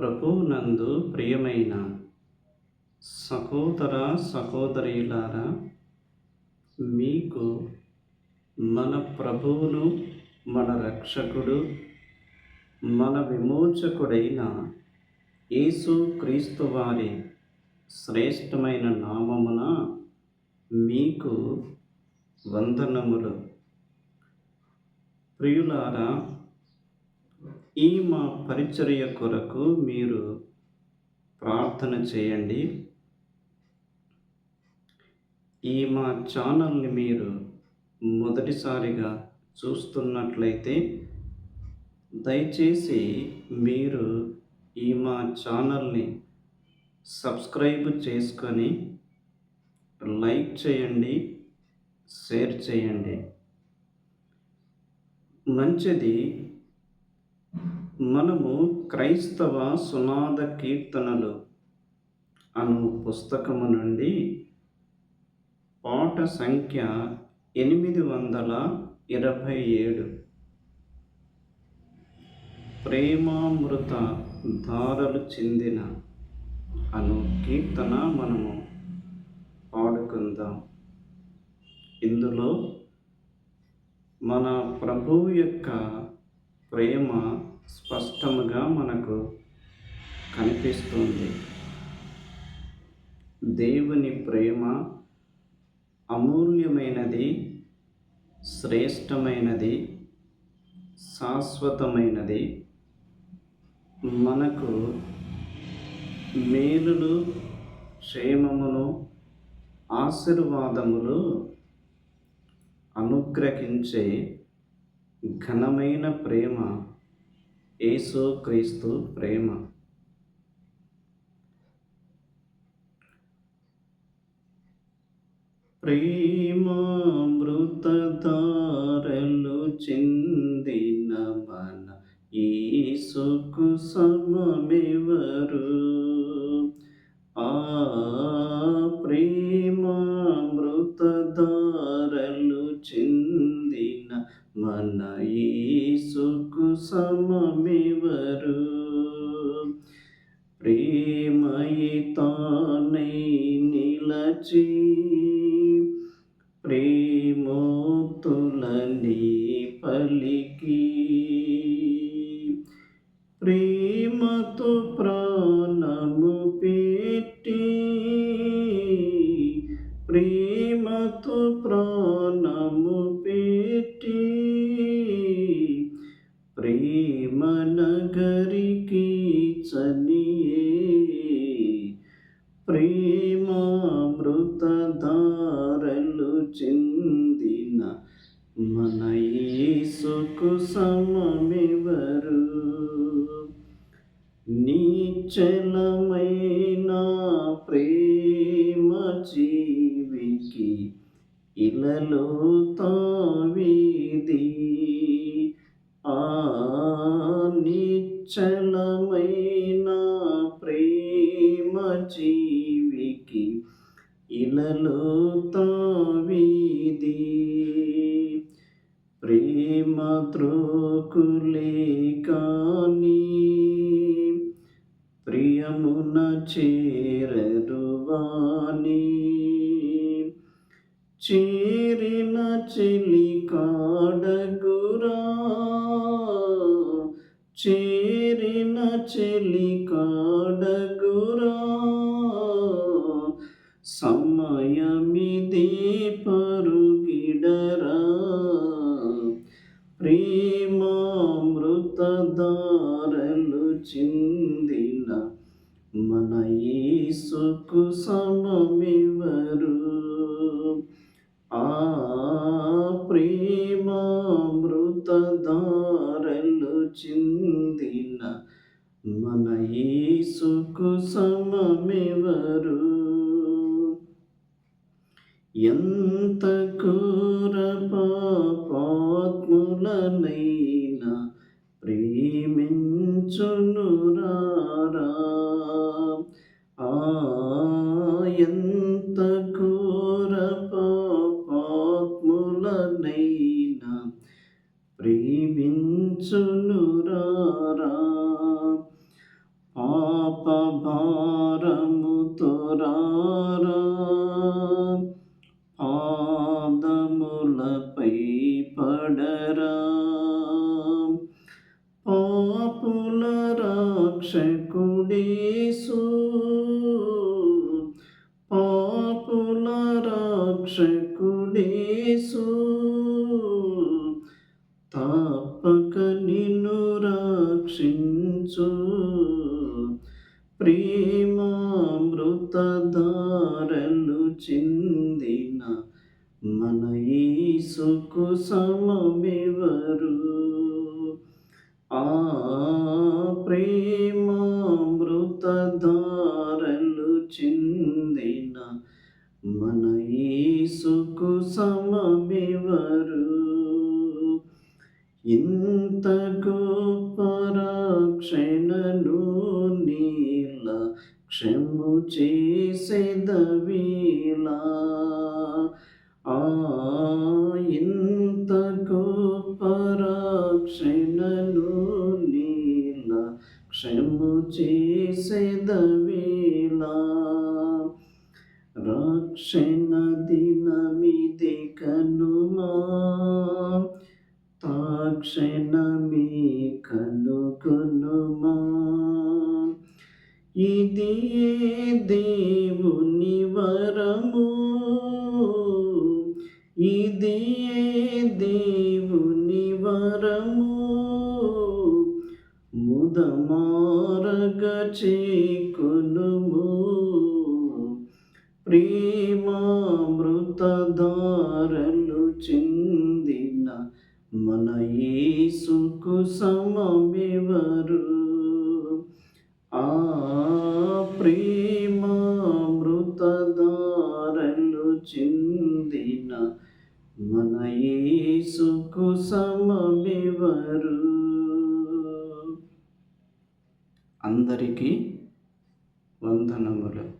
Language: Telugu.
ప్రభునందు ప్రియమైన సహోదర సహోదరులారా మీకు మన ప్రభువును మన రక్షకుడు మన విమోచకుడైన యేసు క్రీస్తు వారి శ్రేష్టమైన నామమున మీకు వందనములు. ప్రియులారా ఈ మా పరిచర్య కొరకు మీరు ప్రార్థన చేయండి. ఈ మా ఛానల్ని మీరు మొదటిసారిగా చూస్తున్నట్లయితే దయచేసి మీరు ఈ మా ఛానల్ని సబ్స్క్రైబ్ చేసుకొని లైక్ చేయండి షేర్ చేయండి. మంచిది మనము క్రైస్తవ సునాద కీర్తనలు అను పుస్తకము నుండి పాట సంఖ్య ఎనిమిది వందల ఇరవై ఏడు. ప్రేమామృత ధారలు చెందిన అను కీర్తన మనము పాడుకుందాం. ఇందులో మన ప్రభువు యొక్క ప్రేమ స్పష్టముగా మనకు కనిపిస్తుంది. దేవుని ప్రేమ అమూల్యమైనది శ్రేష్టమైనది శాశ్వతమైనది. మనకు మేలులు క్షేమమును ఆశీర్వాదములు అనుగ్రహించే ఘనమైన ప్రేమ యేసు క్రీస్తు ప్రేమ. ప్రేమామృతధారలు చెందిన మన ఈసుకు సమమెవరు? ప్రేమయితానై నిలచి ప్రేమోక్తులని పలికి ప్రేమతో ప్ర ప్రేమనగరికి చనియే ప్రేమామృతధారలు చెందిన మన యేసుకు సమమెవరు? నీచలమైన ప్రేమ జీవికి ఇలలో తావిది? నిశ్చలమైన ప్రేమ జీవికి ఇలలో తావిది. ప్రేమ త్రోకులే కానీ ప్రియమున చేరరువాని చేరిన చెలి కాడగురా చేరిన ఎంత కూర పాపాత్ములనైనా ప్రేమించునురారా? ఆ ఎంత కూర పాపాత్ములనైనా ప్రేమించును పాప భారముతో రారా ప్రేమామృతధారలు చిందిన మన ఈసుకు సమమివరు? ఆ ప్రేమామృతధారలు చిందిన మన ఈసుకు సమమివరు? ఇంత గోపరాక్షణ చేసేదవీలా ఆ ఇంత గొప్ప రక్షణను నీల క్షము చేసేదవీలా రక్షణ దినమిది కనుమా తాక్షణమి కనుగొనుమా ఇది దేవుని వరము? ఇది దేవుని వరము? ముదమారగ చేకొనుము. ప్రేమామృతధారలు చెందిన మన యేసుకు సమమెవరు? ఆ ప్రేమామృతధారలు చెందిన మన యేసుకు సమమెవరు? అందరికీ వందనములు.